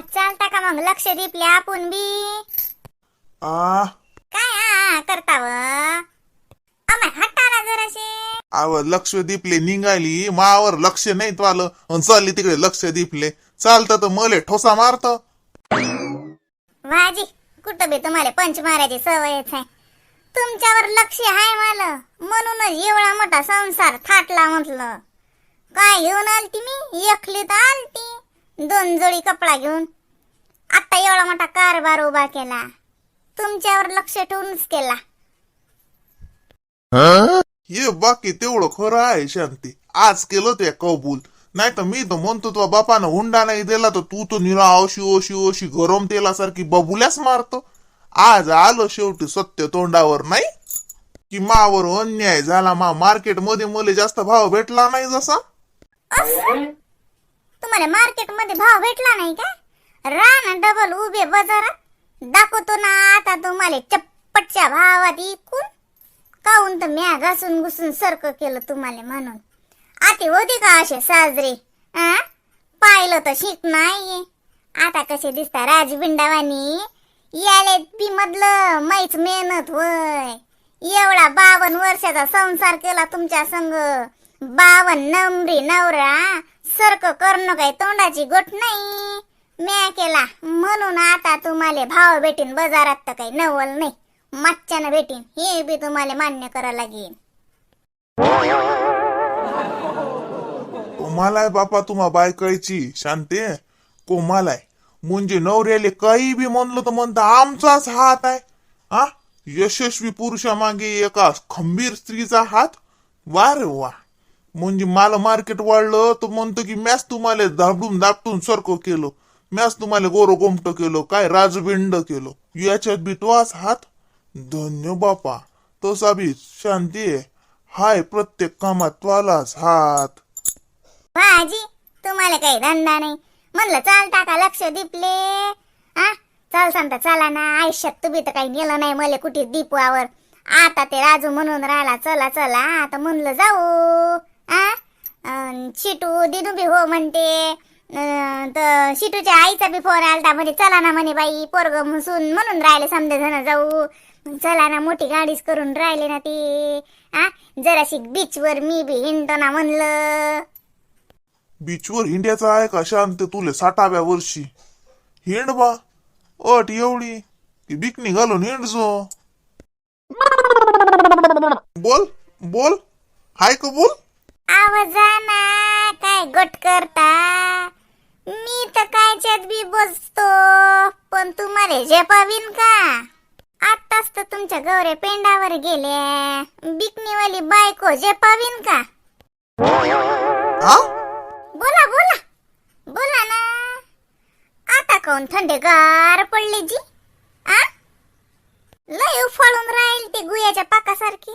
चालता का मग? लक्ष दिपले आपण बी. आ? काय हा करता व? अमाय हट्टा ना जराशे आव लक्ष दिपले निघाली. मावर लक्ष नाही तो आलं. अन चालली तिकडे लक्ष दिपले. चालतं तर मले ठोसा मारत. वाजी कुठं बी तुम्हाला पंच मारायची सवयच आहे. तुमच्यावर लक्ष आहे मला. म्हणूनच एवढा मोठा संसार थाटला म्हटलं. काय घेऊन आलती मी? एकली तर आलती. दोन जोडी कपडा घेऊन आता एवढा मोठा कारभार उभा केला. तुमच्यावर लक्ष ठेवूनच केला. ये बाकी तेवढं खरं आहे शांती. आज केलं ते कबूल. नाही तर मी तर म्हणतो तुझ्या बापानं हुंडा नाही दिला तर तू तो निरा ओशी ओशी ओशी गरम तेलासारखी बबुल्याच मारतो. आज आलं शेवटी सत्य तोंडावर नाही? कि मावर अन्याय झाला मा मार्केटमध्ये मले जास्त भाव भेटला नाही जसा? तुम्हाला मार्केटमध्ये भाव भेटला नाही का? रान डबल उभे बाजारात. दाखवतो ना आता तुम्हाला चप्पटच्या भावात इकून. काऊन तर म्या घासून घुसून सरक केलं तुम्हाला म्हणून. आते होते का असे साजरे? आ? पाहिलं तर शिक नाही आता कसे दिसता राजबिंडावानी याले पी मधलं मैच मेहनत वय एवढा बावन वर्षाचा संसार केला तुमच्या संग. बावन नंबरी नवरा सरक करणं काही तोंडाची गोट नाही. म्या केला म्हणून आता तुम्हाला भाव भेटीन बाजारात तर काही नवल नाही. मच्छानं भेटीन हे बी तुम्हाला मान्य करा लागेल कोमालाय बापा तुम्हा बायकायची शांते कोमालाय. म्हणजे नवऱ्याले काही बी म्हणलं तर म्हणता आमचाच हात आहे. हा? यशस्वी पुरुषामागे एका खंबीर स्त्रीचा हात? वा रे वा. म्हणजे मला मार्केट वाढलं तर म्हणतो की मॅच तुम्हाला दाबडून दाबटून सरको केलो. मॅच तुम्हाला गोरो गोमट केलो काय राजबिंड केलो. याच्यात बी तोच हात. धन्य बापा. तसा बी शांती हाय प्रत्येक कामात त्वालाच हात. भाजी तुम्हाला काही धंदा नाही. म्हणलं चालता टाका लक्ष दिपले. हा चल सांगता चला ना. आयुष्यात तुम्ही तर काही नेलं नाही मला कुठे दीपवावर. आता ते राजू म्हणून राहिला चला चला. आता म्हणलं जाऊ. शिटू दिनू बी हो म्हणते. तर शिटूच्या आईचा बी फोन आलता म्हणे चला ना म्हणे बाई पोरग मुसून म्हणून राहिले समजा जण जाऊ. चला ना मोठी गाडीच करून राहिले ना ते. आ जराशी बीचवर मी बी हिंडतो ना म्हणलं. बीचवर हिंड्याचा आहे का शांत? तुले साठाव्या वर्षी. हिंड बा. अट एवढी. की बिकनी घालून हिंडजो बोल बोल. हाय का बोल? आवाजाना काय गोट करता? मी तर कायच्यात बी बसतो पण तुम्हाला झेपावीन का? आताच तर तुमच्या गौरे पेंडावर गेल्या. बिकनीवाली बायको झेपावीन का? बोला बोला. बोला ना. आता कोण थंडेगार पडली जी आ लय उफाळून राहील ते गुयाच्या पाकासारखी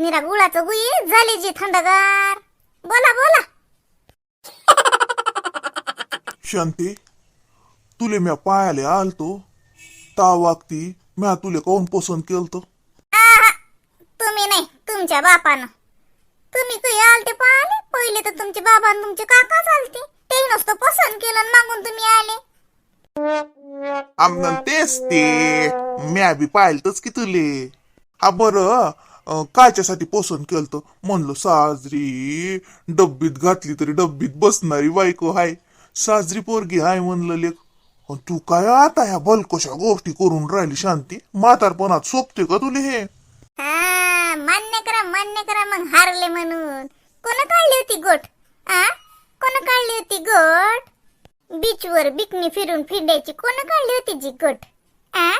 तर निरा गुळाचं गुई झाली जी थंडगार. बोला बोला. शांती तुले म्या पायाले आलतो ता वागती म्या तुले काऊन पसंत केलत? आहा, तुम्ही नाही तुमच्या बापानं. तुम्ही काही आलते पाहिले पहिले तर तुमचे बाबा आणि तुमचे काका चालते. ते नसतं पसंत केलं आणि मागून तुम्ही आले. आमनं तेच ते. म्या बी पाहिलतच की तुले. हा बरं कायच्यासाठी पोसन केलं म्हणलं साजरी डब्बीत घातली तरी डब्बीत बसणारी बायको हाय. साजरी पोरगी हाय म्हणलं लेख तू काय आता ह्या बलकोशा गोष्टी करून राहिली शांती? म्हातारपणात सोपते का तुले हे? मान्य करा मान्य करा मग हारले म्हणून. कोण काढली होती गोट? आ? कोण काढली होती गोट? बीचवर बिकनी फिरून फिरण्याची कोण काढली होती जी गोट? आ?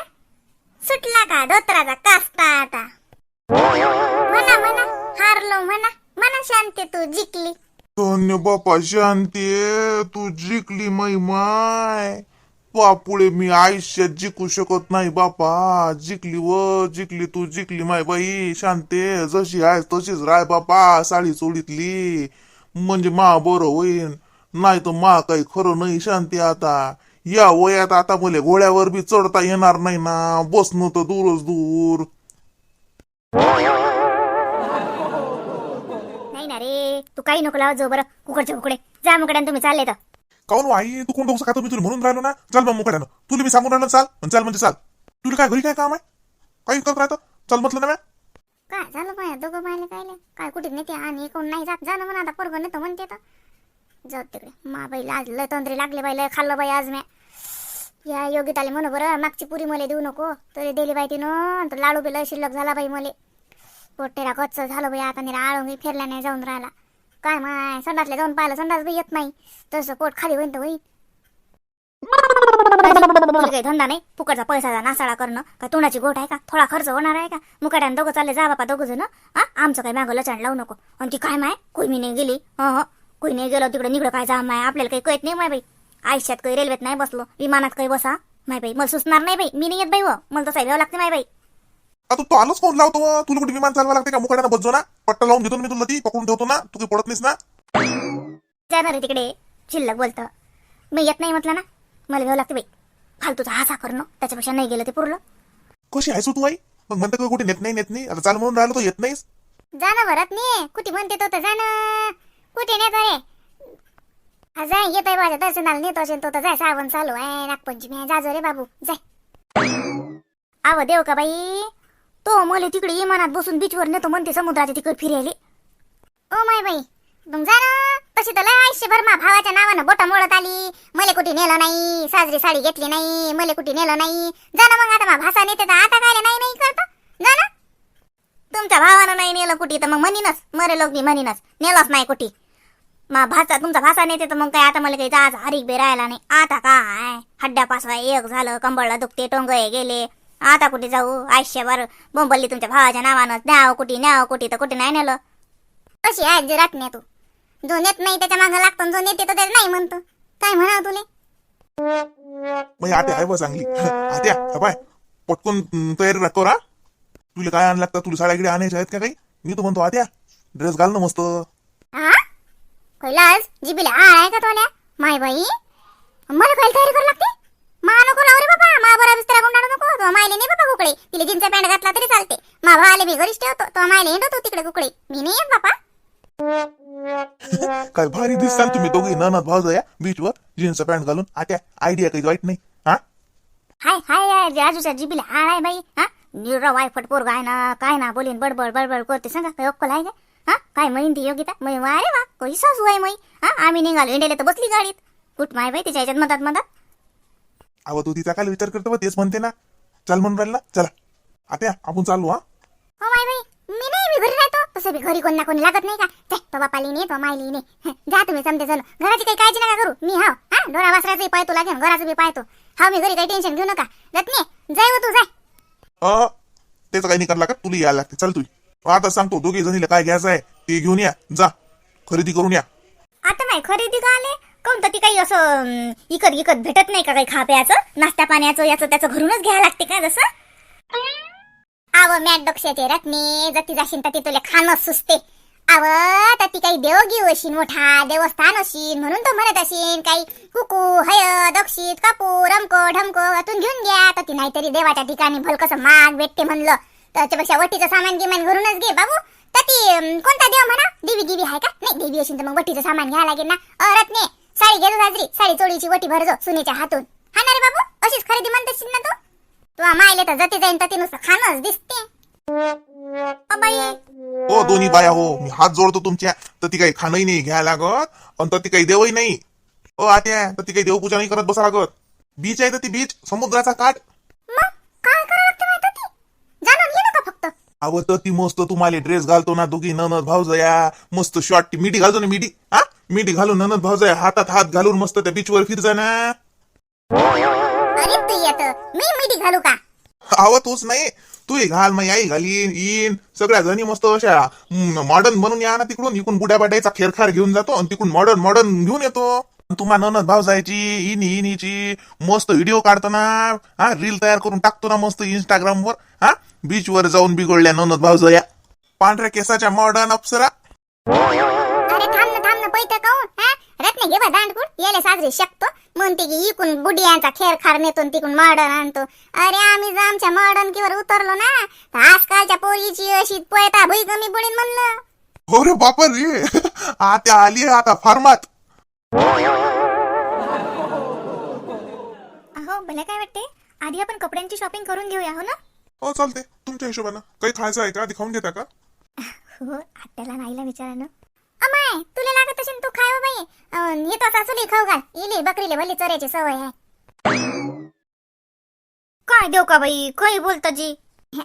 सुटला का? धोत्राचा कास्ता आता. म्हणा म्हणा हारलो म्हणा. म्हणा शांती तू जिंकली. धन्य बापा शांती तू जिंकली मै माय. बापुळे मी आयुष्यात जिंकू शकत नाही बापा. जिंकली व जिंकली तू जिंकली माय बाई. शांते जशी आहे तशीच राय बापा साडी चोळीतली. म्हणजे मा बरं होईन. नाही तर मा काही खरं नाही शांती आता. या वयात आता मले घोड्यावर बी चढता येणार नाही ना. बसणं तर दूरच दूर. नाही ना रे तू काही नको लावा जो बरं कुकडचे कुकडे जा मुकड्यान तुम्ही चालले तर. काऊन हो आई? तू कोण डोकं खातो मी तुला म्हणून राहिलो ना. चल मग मुकाट्यानं तुला मी सांगून राहिलो चाल. आणि चाल म्हणजे चाल. तुला काय घरी काय काम आहे? काही करत राहतं? चल म्हटलं ना म्या. काय झालं पाय दोघं पाहिले काय काय कुठे नेते? आणि कोण नाही जात? जाणं म्हणा आता पोरगं नेतो म्हणते तर. जाऊ तिकडे. मा बाई आज लय तंद्री लागले बाई लय खाल्लं बाई आज म्या. या योगिताले म्हणू बरं मागची पुरी मला देऊ नको. तरी दिली बाई तिनं तर लाडू बी लय शिल्लक झाला बाई मले. पोटेरा कच्च झालं बाई आता निरा आळंगी फिरला नाही जाऊन राहिला काय माय संडासला जाऊन पाहिलं संडास बी येत नाही. तसं पोट खाली होईन तर होईन. काही धंदा नाही? फुकटचा पैसाचा नासाळा करणं. का तोंडाची गोट आहे का? थोडा खर्च होणार आहे का? मुकाट्यानं दोघं चालले जा बापा दोघं जण हा? आमचं काही मागं लचाण लावू नको. आणि ती काय माय? कोई मी नाही गेली. हो कोई नाही गेलो तिकडे निघडं काय जा माय? आपल्याला काही कळत नाही माय बाई. आयुष्यात काही रेल्वेत नाही बसलो विमानात काही बसा. माय बाई मला सुचणार नाही बाई. मी नाही येत बाई व मला तसं घ्यावं लागते माय बाई. आता तू आलोच कोण लावतो? तुला कुठे विमान चालवा लागते का? मुकाट्यानं बसजो ना. पट्टा लावून घेतो ना मी तुला ती पकडून ठेवतो ना. तू काही पडत नाहीस ना. जाणार आहे तिकडे. शिल्लक बोलतं. मी येत नाही म्हटलं ना. मला घ्यावं लागते बाई. फालतूचा हासा करणं. त्याच्यापेक्षा नाही गेलं ते पुरलं. कशी आहेस हो तू आई? मग म्हणते का कुठे नेत नाही नेत नाही? आता चाल म्हणून राहिलो तो येत नाहीस. जाणं भरत नाही कुठे म्हणते तो तर जाणं कुठे नेतो रे हा जाय येतोय माझ्या दर्शनाला नेतो असेल तो तर जाय सावन चालू आहे नागपंचमी आहे जाजो रे बाबू जाय आव देव का बाई तो मले तिकडे इमानात बसून बीचवर नेतो म्हणते समुद्राच्या तिकडे फिरायले ओ माय बाई मग जा ना तशी तर लय आयुष्यभर मा भावाच्या नावानं बोटा मोडत आली मले कुठे नेलं नाही साजरी साडी घेतली नाही मले कुठे नेलं नाही जा ना मग आता मा भाषा नेते तर आता काय नाही नाही करतो जा ना तुमच्या भावानं नाही नेलं कुठे तर मग म्हणीनच मरे लोक बी म्हणीनच नेलंच नाही कुठे मा भाचा तुमचा भासा नेते तर मग काय आता मला काही जायचं हरिक बी राहिला नाही. आता काय? हड्ड्या पासवा एक झालं कंबळला दुखते टोंगळे गेले. आता कुठे जाऊ? आयुष्यभर बोंबलली तुमच्या भावाच्या नावानं. न्याव कुठे न्याव कुठे तर कुठे नाही नेलं. कशी आहे जे नाही तू जो नेत नाही त्याच्या मागं लागतो जो नेते तर त्याला नाही म्हणतो. काय म्हणावं तुले? मग आत्या आहे बा चांगली. आत्या हा पाय. पटकन तयारी राखतो रा. तुला काय आणलं लागतं? तुला साड्या गिड्या आणायच्या आहेत का काही? मी तू म्हणतो आत्या ड्रेस घाल ना मस्त. कैलास जिबीला आळ आहे का तोल्या माय बाई मला काय तयारी करावं लागते? मा नको लावू रे बाबा मा बरा बिस्तरा गुंडाळू नको तो मायले नाही बाबा कुकडे. तिला जीनचा पॅन्ट घातला तरी चालते. मा भावाले मी घरीच ठेवतो तो मायले हिंडतो तिकडे कुकडे. मी नाही येत बापा. काय भारी दिसताल तुम्ही दोघे ननद भाऊ या बीचवर जीन्स पॅन्ट घालून. आत्या आयडिया काही वाईट नाही. हा हाय हाय हाय राजूच्या जिबीला आळ आहे बाई हा? निरा वायफट पोरगा आहे ना काय ना बोलीन बडबड बडबड करते सांगा काय अक्कल आहे का? हा? काय म्हणीन ती योगिता मै अरे वा कशी सासू आहे मै हा? आम्ही निघालो इंडियाला तर बसली गाडीत. कुठ माय बाई तिच्या ह्याच्यात मधात मधात अहो तू तिचा काय विचार करतो बा, तेच म्हणते ना. चल म्हणून राहिला. चला. आत्या आपण चालू हा. हो माय बाई मी नाही मी घरी राहतो. तसं बी घरी कोण ना कोणी लागत नाही का? ते तो बापाली नाही तो मायली नाही जा तुम्ही समजे चल. घराची काही काळजी नका करू. मी हाव हा डोळा वासराचंही पाहतो लागेल घराचं बी पाहतो. हा मी घरी काही टेन्शन घेऊ नका. रत्ने जाय हो तू जाय अ त्याचं काही नाही करायला लागत? तुला यायला लागते. चल तू. आता सांगतो दोघे जणीला काय घ्यायचं आहे ते घेऊन या. जा खरेदी करून या. आता नाही खरेदी का आले? काऊन तर ती काही असं अं, इकत इकत भेटत नाही का काही खा प्यायचं नाश्ता पाण्याचं याचं त्याचं घरूनच घ्यायला लागते का जसं? आव मॅट डोक्याचे रत्ने जती जाशीन तर तुला खाणं सुचते. आव तर ती काही देव अशीन मोठा देवस्थान अशीन म्हणून तो म्हणत असीन काही कुकू हय दक्षित कापूर रमको ढमको यातून घेऊन घ्या. तर ती नाहीतरी देवाच्या ठिकाणी भलकस माग भेटते म्हणलं. त्याच्यापेक्षा वटीचं सामान गिमान घरूनच घे बाबू. तर ती कोणता देव म्हणा? देवी गिवी आहे का? नाही देवी असेल तर मग वटीचं सामान घ्यावं लागेल ना. अ, रत्ने साडी घेतो साजरी. साडी चोळीची वटी भरजो सुनेच्या हातून. हा ना रे बाबू अशीच खरेदी म्हणतेस ना तू? तू मायले तर जाते जाईन तर नुसतं खाणंच दिसते. ओ हो दोन्ही बाया हो. मी हात जोडतो तुमच्या. तर ती काही खाणंही नाही घ्यायला लागत. आणि तर ती काही देवही नाही. ओ आत्या तर ती काही देवपूजा नाही करत बसा लागत. बीच आहे तर ती बीच समुद्राचा काठ. अव तर ती मस्त तुम्हाला ड्रेस घालतो ना दोघी ननद भाऊजया. मस्त शॉर्ट मिठी घालतो ना मिठी? हा? मिठी घालून ननद भाऊजया हातात हात घालून मस्त त्या बीचवर फिरजा ना. अरे तू येत मी मिठी घालू का? अव तूच नाही. तू घाल मग आई घालीन येईन. सगळ्या जणी मस्त अशा मॉडर्न बनून या ना तिकडून. इकडून बुड्या बाड्याचा खेरखार घेऊन जातो आणि तिकडून मॉडर्न मॉडर्न घेऊन येतो. तुम्हा ननद भाव जायची इनी इनीची मस्त व्हिडिओ काढतो ना. हा रील तयार करून टाकतो ना मस्त इंस्टाग्राम वर. हा? बीच वर जाऊन बिघडल्या ननद भाव जया पांढऱ्या केसाच्या मॉडर्न अप्सरा अरे थांब ना थांब ना पैत काऊन? हा? रत्ने घे बा दांडकूड याले साजरी शकतो. म्हणते की इकून बुडियांचा खेळ खार नेतो आणि तिकून मॉडर्न आणतो. अरे आम्ही जर आमच्या मॉडर्न किवर उतरलो ना तर आजकालच्या पोरीची अशी पोयता भुई कमी पडेल म्हणलं. हो रे बापर. रे आता आली आता फार्मात. मला काय वाटते? आधी आपण कपड्यांची शॉपिंग करून घेऊया हो ना? हो चालते तुमच्या हिशोबानं. काही खायचं आहे का? आधी खाऊन घेता का? हो आत्याला नाहीला विचारा ना. अमाय तुला लागत असेल तू खाय हो बाई. अं, येतो सासूली खाऊ घाल. इली बकरीले भली चऱ्याची सवय आहे. काय देऊ का बाई? काही बोलतो जी?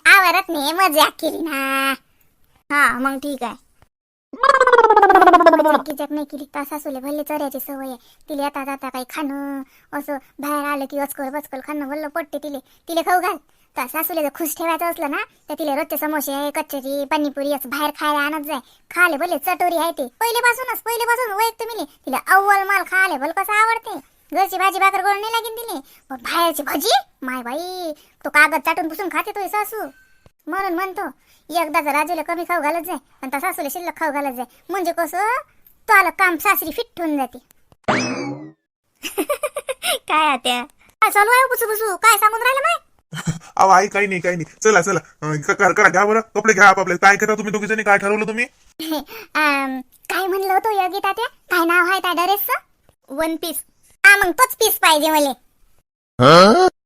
आवरत नाही मजा केली ना. हा मग ठीक आहे. किचक नाही केली तर सासूले भले चऱ्याची सवय आहे. तिला येता जाता काही खाणं असं बाहेर आलं की वचकल वचकल खाणं भल्लं पडते तिले. तिले खाऊ घाल. तर सासूले जर खुश ठेवायचं असलं ना तर तिले रोजचे समोसे कचोरी पाणीपुरी असं बाहेर खायला आणत जाय. खाले भले चटोरी आहे ते. पहिलेपासूनच पहिलेपासून वैयक्त मिले तिला अव्वल माल खाले बोल कसं आवडते. घरची भाजी भाकर गोड नाही लागेल तिने पण बाहेरची भाजी? माय बाई तो कागद चाटून पुसून खाते तो सासू. म्हणून म्हणतो एकदाच राजूला कमी खाऊ घालत जाय पण त्या सासूला शिल्लक खाऊ घालत जाय म्हणजे कसं? तो आलं काम सासरी फिट होऊन जाते. काय आत्या? काय चालू आहे बसू बुसू? काय सांगून राहिलं माय? अहो आई काही नाही काही नाही. चला चला. अं, क- करा करा, घ्या बरं. कपडे घ्या आपापले. काय करा तुम्ही? दोघी जणी काय ठरवलं तुम्ही? अम, काय म्हणलं होतं योगी तात्या? काय नाव आहे त्या ड्रेसचं? वन पीस हा मग तोच पीस पाहिजे मला.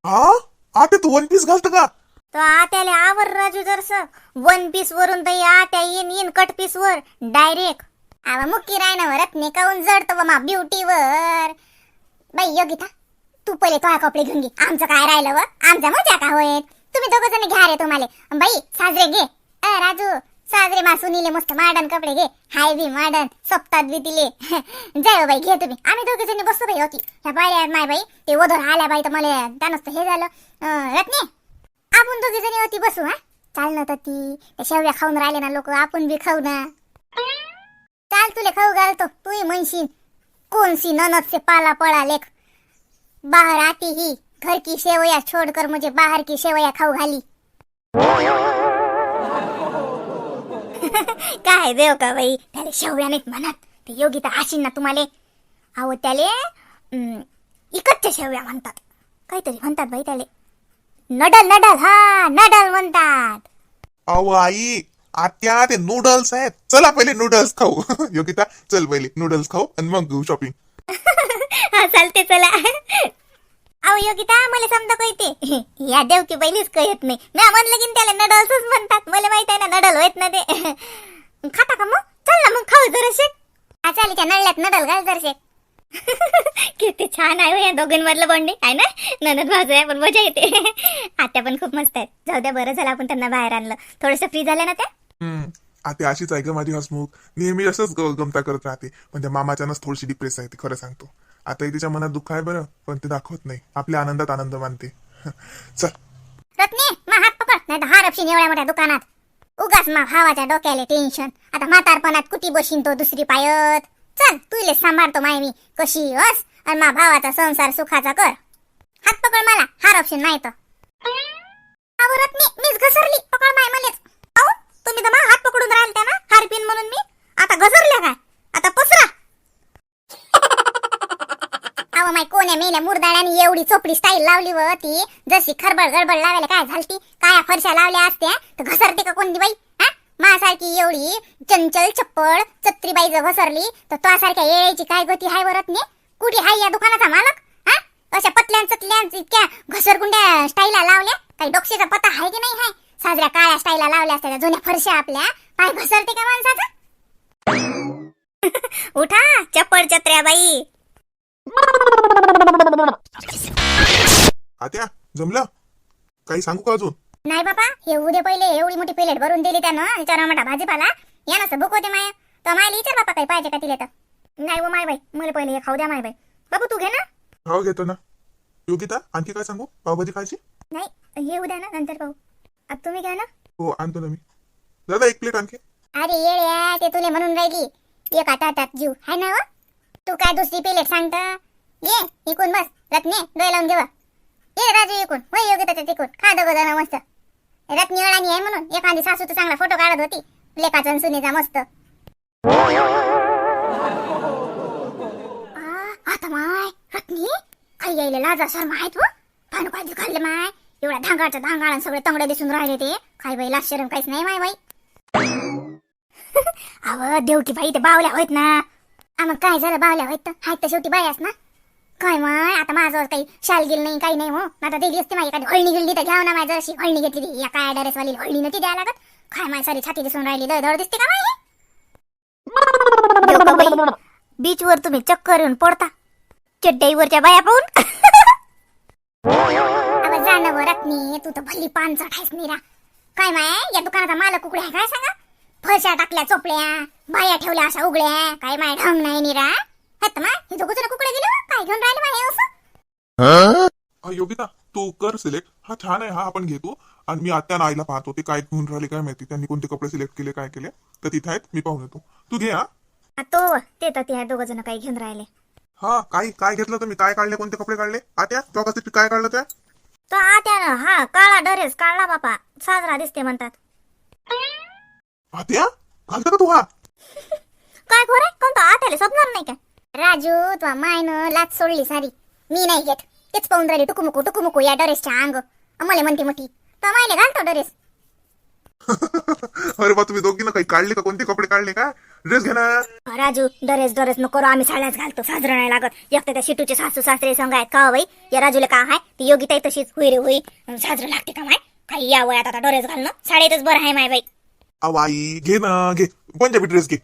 हा? आता तू वन पीस घालत का? तो आत्याला आवर राजू जरस. वन पीस वरून तर आत्या येईन येईन कट पीस वर. डायरेक्ट आवा मुक्की रायना रत्ने काऊन जडतो मा ब्युटी वर. बाई योगिता. तू पहिले तो कपडे घेऊन घे. आमचं काय राहिलं व? आमचा मजा का होय तुम्ही दोघ जण घ्या रे तुम्हाला. बाई साजरे घे. अ राजू साजरे मासुनीले मस्त मॉडर्न कपडे घे. हाय बी मॉडर्न सप्तात बी दिले जाय हो बाई घे तुम्ही. आम्ही दोघे जणी बसतो बाई होती. ह्या बाई माय बाई. ते ओधर आल्या बाई तर मला त्यानंच हे झालं. अं, रत्ने आपण दोघी जणी होती बसू हा? चाल ना तर ती त्या शेवड्या खाऊन राहिले ना लोक. आपण बी खाऊ ना. चाल तुले खाऊ घालतो. तू म्हणशील कोणसी ननद से पाला पळा लेख बाहर आती ही घर की सेवया छोड़कर मुझे बाहर की सेवया खाऊ घाली. काय देव का बाई? त्याले शेवया नाहीत म्हणत. ते योगिता आशीन ना तुम्हाला. अहो त्याले इकडच्या शेवया म्हणतात. काहीतरी म्हणतात बाई त्याले. नडल नडल हा नडल म्हणतात. अहो आई आत्या ते नूडल्स आहेत. चला पहिले नूडल्स खाऊ. योगिता चल पहिले नूडल्स खाऊ आणि मग घेऊ शॉपिंग चालते चला. अहो योगिता मला समजा कळते या देव की पहिलीच कळत नाही. मी म्हणलं की त्याला नडलच म्हणतात. मला माहीत आहे ना नडल होत ना ते. खाता का मग? चल ना मग खाऊ जराशे चाली त्या नळल्यात नडल घाल जराशे किती छान आहे हो, या दोघींमधलं बॉन्डिंग आहे ना? ननद भाजू आहे पण मजा येते. आत्या पण खूप मस्त आहेत. जाऊ द्या बरं झालं आपण त्यांना बाहेर आणलं. थोडस फ्री झालं ना त्या? हम्म. अशीच आहे ग माझी हसमुख. नेहमी असंच गमता करत राहते. पण त्या मामाच्यानंच थोडीशी डिप्रेस आहे ती खरं सांगतो. आताही तिच्या मनात दुःख आहे बरं पण ते दाखवत नाही. आपल्या आनंदात आनंद मानते. चल. रत्नी मा हात पकड नाही हार हारपशीन एवढ्या मोठ्या दुकानात. उगाच मा भावाच्या डोक्याले टेन्शन आता म्हातारपणात कुटी बसीन तो दुसरी पायत. चल तुले सांभाळतो माय मी. कशी अस? आणि मा भावाचा संसार सुखाचा कर. हात पकड मला हार ऑप्शन नाही तर रत्नी मीच घसरली. पकड माय मलेच. अहो तुम्ही तर मा हात पकडून राहिल त्या ना हार पिन म्हणून मी. आता घसरल्या काय? आता पसरा. अव माय कोण्या मेल्या मुरदाड्याने एवढी चोपडी स्टाईल लावली व ती. जशी खरबड गडबड लावायला काय झालती? काय फरशा लावल्या असत्या तर घसरते का कोणती बाई? हा? मासारखी एवढी चंचल चप्पळ चत्रीबाई जर घसरली तर तो येळ्याची काय गती हाय वरत ने? कुठे हाय या दुकानाचा मालक? हा? अशा पतल्यान चतल्यान इतक्या घसरगुंड्या स्टाईला लावल्या? काही डोक्षेचा पत्ता हाय की नाही हाय? साजऱ्या काळ्या स्टाईला लावल्या असत्या जुन्या फरशा आपल्या. पाय घसरते का माणसाचा? उठा चप्पड चत्र्या बाई. आत्या जमलं? काही सांगू का अजून? नाही बाबा हे उद्या पहिले एवढी मोठी प्लेट भरून दिली त्यानं विचारा मोठा भाजीपाला. या ना बुक होते माया. तर मायला विचार बापा काही पाहिजे का तिला तर? नाही व माय बाई मला पहिले हे खाऊ द्या माय बाई. बाबू तू घे ना. हो घेतो ना. योगिता आणखी काय सांगू? पावभाजी खायची? नाही हे उद्या ना नंतर पाहू. आता तुम्ही घ्या ना. हो आणतो ना मी. दादा एक प्लेट आणखी. अरे येड्या ते तुले म्हणून राहिली. एका ताटात जीव. हाय ना व तू काय दुसरी पिलेट सांगत? ये इकून बस. रत्ने डोळे लावून घेवा. ये राजू इकून. वय योग्य त्याच्यात इकून खा दोघ जण मस्त. रत्नी अळानी आहे म्हणून. एखादी सासू तर चांगला फोटो काढत होती. लेखाचा सुनेचा मस्त. आता माय रत्नी? काही यायले लाजा शर्मा आहेत व. पाणू काय खाल्ले माय. एवढ्या धांगाळच्या धांगाळ सगळे तंगडे दिसून राहिले ते. काय बाई लाज शरम काहीच नाही माय बाई. अव देवकी बाई ते बावल्या होत ना. मग काय झालं? बावल्या होत हाय तर शेवटी बायास ना? काय माय आता माझं काही शाल गिल नाही काही नाही हो. आता दिली असते माझी एखादी हळणी गिळली तर घ्याव ना माझं अशी हळणी घेतली. या काय ड्रेस वाली हळणी नव्हती द्यायला लागत. काय माय सारी छाती दिसून राहिली. धड दिसते का माय बीच वर तुम्ही चक्कर येऊन पडता. चड्डाईवरच्या बाया पाहून. अगं जाणं वर रत्नी. तू तर भल्ली पानचट आहेस मीरा. काय माय या दुकानाचा मालक कुकडे आहे काय सांगा? फरशा टाकल्या चोपड्या बाया ठेवल्या अशा उघड्या. काय माय ढंग नाही निरा. हत मा हे दोघं जण कुकडे गेले हो? काय घेऊन राहिले माय असं. हा योगिता तू कर सिलेक्ट. हा छान आहे हा आपण घेतो. आणि मी आता आईला पाहतो ते काय घेऊन राहिले काय माहिती. त्यांनी कोणते कपडे सिलेक्ट केले काय केले. तर तिथे आहेत मी पाहून येतो. तू घे हा. तो ते तर ते दोघ जण काही घेऊन राहिले. हा काय काय घेतलं तुम्ही? काय काढले कोणते कपडे काढले? आत्या चौकासाठी काय काढलं त्या? तो आत्यानं हा काळा ड्रेस काढला बापा. साजरा दिसते म्हणतात. आत्या घालता का तू हा काय खोरे कोणतं आत्याला स्वप्नार नाही का? राजू तू मायनं लाच सोडली सारी. मी नाही घेत. तेच पाहून राहिली टुकुमुकू टुकुमुकू या ड्रेसच्या अंग. मला म्हणते मोठी तो मायले घालतो ड्रेस. अरे बा तुम्ही दोघीनं काही काढले का? कोणते कपडे काढले का? ड्रेस घे ना राजू ड्रेस ड्रेस नको करू आम्ही साड्याच घालतो. साजरा नाही लागत. एक तर त्या शिटूचे सासू सासरे संघ आहेत. का हो बाई? या राजूला का आहे ती योगिता तशीच होई रे होई. साजरं लागते का माय? काही या वयात आता ड्रेस घालणं. साडेतच बरं आहे माय बाई. आई घे ना घे. पंजाबी ड्रेस घे?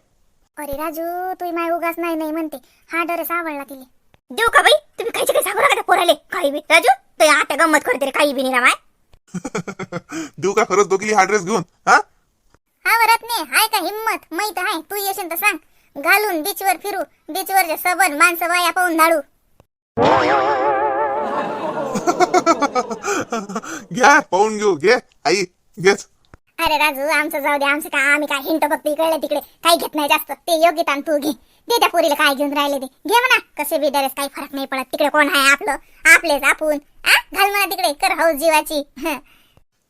अरे राजू तू माय उगाच नाही नाही म्हणते. हा ड्रेस आवडला तिले. देऊ का बाई? तुम्ही कायचे काही सांगू नका त्या पोराले. काही बी. राजू तो आता गंमत करते रे काही बी नाही ना माय. देऊ का खरंच दोघी हा ड्रेस घेऊन? हा? हा वरत नाही हाय का हिम्मत? माहीत आहे तू येशील तर सांग. घालून बीचवर फिरू. बीचवरचे सबन माणसं बाया पाहून धाडू घ्या पाहून घेऊ. घे आई. घेच. अरे राजू आमचं जाऊ दे आमचं काय आम्ही काय हिंट बघतो इकडे तिकडे. काही घेत नाही जास्त. ते योग्य ताण तू घे. दे त्या पोरीला काय घेऊन राहिले ते. घे म्हणा. कसे बी ड्रेस काही फरक नाही पडत. तिकडे कोण आहे आपलं? आपलेच आपण. आ? घाल म्हणा तिकडे. कर हौस जीवाची. हं.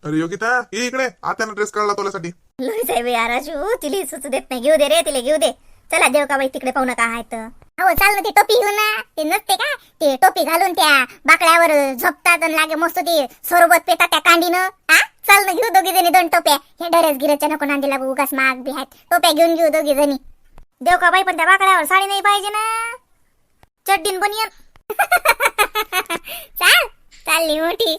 अरे योगिता ये इकडे. आत्यानं ड्रेस काढला तुझ्यासाठी लय साहेब या राजू. तिला सुचू देत नाही. घेऊ दे रे तिला घेऊ दे. चला देव का बाई तिकडे पाहू नका आहेत. हो चाल ना ती टोपी घेऊन ना ते नसते का? ते टोपी घालून त्या बाकड्यावर झोपतात आणि लागे मस्त ते सोबत पेतात त्या कांडीनं. आ? चाल ना घेऊ दोघी जणी दोन टोप्या. हे डरेस गिरेच्या नको नांदीला उगाच माग बी आहेत. टोप्या घेऊन घेऊ दोघी जणी. देव का बाई पण त्या बाकड्यावर साडी नाही पाहिजे ना. चड्डीन बनियन. चाल. चालली मोठी.